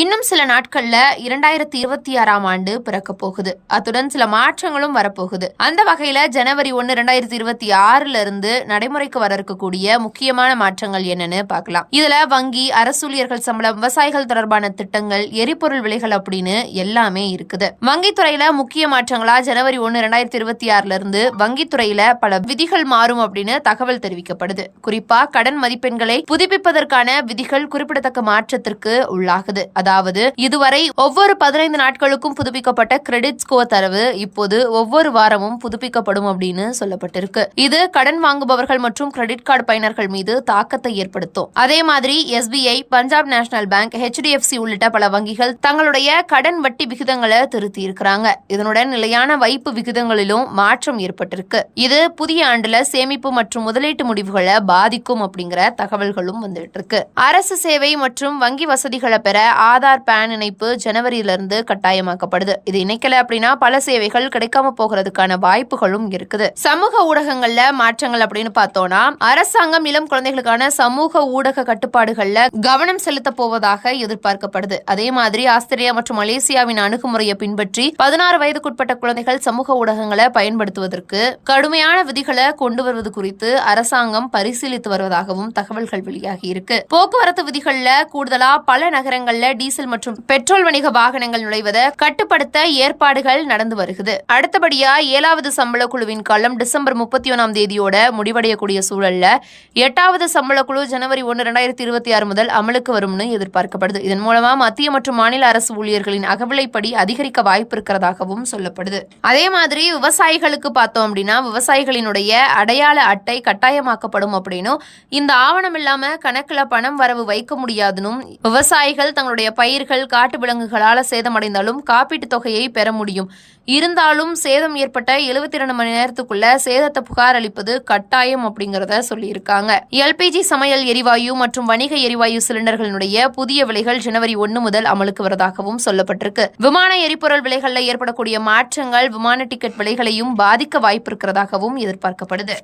இன்னும் சில நாட்கள்ல இரண்டாயிரத்தி இருபத்தி ஆறாம் ஆண்டு பிறக்க போகுது. அத்துடன் சில மாற்றங்களும் வரப்போகுது. அந்த வகையில ஜனவரி ஒன்னு இரண்டாயிரத்தி இருபத்தி ஆறுல இருந்து நடைமுறைக்கு வர இருக்கக்கூடிய முக்கியமான மாற்றங்கள் என்னன்னு பார்க்கலாம். இதுல வங்கி அரசூழியர்கள் சம்பளம் விவசாயிகள் தொடர்பான திட்டங்கள் எரிபொருள் விலைகள் அப்படின்னு எல்லாமே இருக்குது. வங்கித்துறையில முக்கிய மாற்றங்களா? ஜனவரி ஒன்னு இரண்டாயிரத்தி இருபத்தி ஆறுல இருந்து வங்கித்துறையில பல விதிகள் மாறும் அப்படின்னு தகவல் தெரிவிக்கப்படுது. குறிப்பா கடன் மதிப்பெண்களை புதுப்பிப்பதற்கான விதிகள் குறிப்பிடத்தக்க மாற்றத்திற்கு உள்ளாகுது. அதாவது இதுவரை ஒவ்வொரு பதினைந்து நாட்களுக்கும் புதுப்பிக்கப்பட்ட கிரெடிட் ஸ்கோர் தரவு இப்போது ஒவ்வொரு வாரமும் புதுப்பிக்கப்படும் அப்படின்னு சொல்லப்பட்டிருக்கு. இது கடன் வாங்குபவர்கள் மற்றும் கிரெடிட் கார்டு பயனர்கள் மீது தாக்கத்தை ஏற்படுத்தும். அதே மாதிரி SBI Punjab national bank HDFC உள்ளிட்ட பல வங்கிகள் தங்களுடைய கடன் வட்டி விகிதங்களை திருத்தி இருக்கிறாங்க இதனுடன் நிலையான வைப்பு விகிதங்களிலும் மாற்றம் ஏற்பட்டிருக்கு. இது புதிய ஆண்டுல சேமிப்பு மற்றும் முதலீட்டு முடிவுகளை பாதிக்கும் அப்படிங்கிற தகவல்களும் வந்துட்டு இருக்கு. அரசு சேவை மற்றும் வங்கி வசதிகளை பெற ஆதார் பேன் இணைப்பு ஜனவரியிலிருந்து கட்டாயமாக்கப்படுது. இது இணைக்கல அப்படின்னா பல சேவைகள் கிடைக்காம போகிறதுக்கான வாய்ப்புகளும் இருக்குது. சமூக ஊடகங்கள்ல மாற்றங்கள் அப்படின்னு பார்த்தோம்னா அரசாங்கம் இளம் குழந்தைகளுக்கான சமூக ஊடக கட்டுப்பாடுகள்ல கவனம் செலுத்த போவதாக எதிர்பார்க்கப்படுது. அதே மாதிரி ஆஸ்திரேலியா மற்றும் மலேசியாவின் அணுகுமுறையை பின்பற்றி பதினாறு வயதுக்குட்பட்ட குழந்தைகள் சமூக ஊடகங்களை பயன்படுத்துவதற்கு கடுமையான விதிகளை கொண்டு வருவது குறித்து அரசாங்கம் பரிசீலித்து வருவதாகவும் தகவல்கள் வெளியாகி இருக்கு. போக்குவரத்து விதிகள்ல கூடுதலா பல நகரங்கள்ல டீசல் மற்றும் பெட்ரோல் வணிக வாகனங்கள் நுழைவதை கட்டுப்படுத்த ஏற்பாடுகள் நடந்து வருகிறது. அடுத்தபடியா ஏழாவது சம்பள குழுவின் காலம் டிசம்பர் முப்பத்தி ஒன்றாம் தேதியோட முடிவடையக்கூடிய சூழல்ல எட்டாவது சம்பள குழு ஜனவரி ஒன்று ரெண்டாயிரத்தி இருபத்தி ஆறு முதல் அமலுக்கு வரும்னு எதிர்பார்க்கப்படுது. இதன் மூலமா மத்திய மற்றும் மாநில அரசு ஊழியர்களின் அகவிலைப்படி அதிகரிக்க வாய்ப்பு இருக்கிறதாகவும் சொல்லப்படுது. அதே மாதிரி விவசாயிகளுக்கு பார்த்தோம் அப்படின்னா விவசாயிகளினுடைய அடையாள அட்டை கட்டாயமாக்கப்படும் அப்படின்னும் இந்த ஆவணம் இல்லாம கணக்குல பணம் வரவு வைக்க முடியாதுன்னு விவசாயிகள் தங்களுடைய பயிர்கள் காட்டு விலங்குகளால் சேதமடைந்தாலும் காப்பீட்டுத் தொகையை பெற முடியும். இருந்தாலும் சேதம் ஏற்பட்ட எழுபத்தி ரெண்டு மணி நேரத்துக்குள்ள சேதத்தை புகார் அளிப்பது கட்டாயம் அப்படிங்கிறத சொல்லியிருக்காங்க. எல்பிஜி சமையல் எரிவாயு மற்றும் வணிக எரிவாயு சிலிண்டர்களுடைய புதிய விலைகள் ஜனவரி ஒன்று முதல் அமலுக்கு வருவதாகவும் சொல்லப்பட்டிருக்கு. விமான எரிபொருள் விலைகளில் ஏற்படக்கூடிய மாற்றங்கள் விமான டிக்கெட் விலைகளையும் பாதிக்க வாய்ப்பு இருக்கிறதாகவும் எதிர்பார்க்கப்படுது.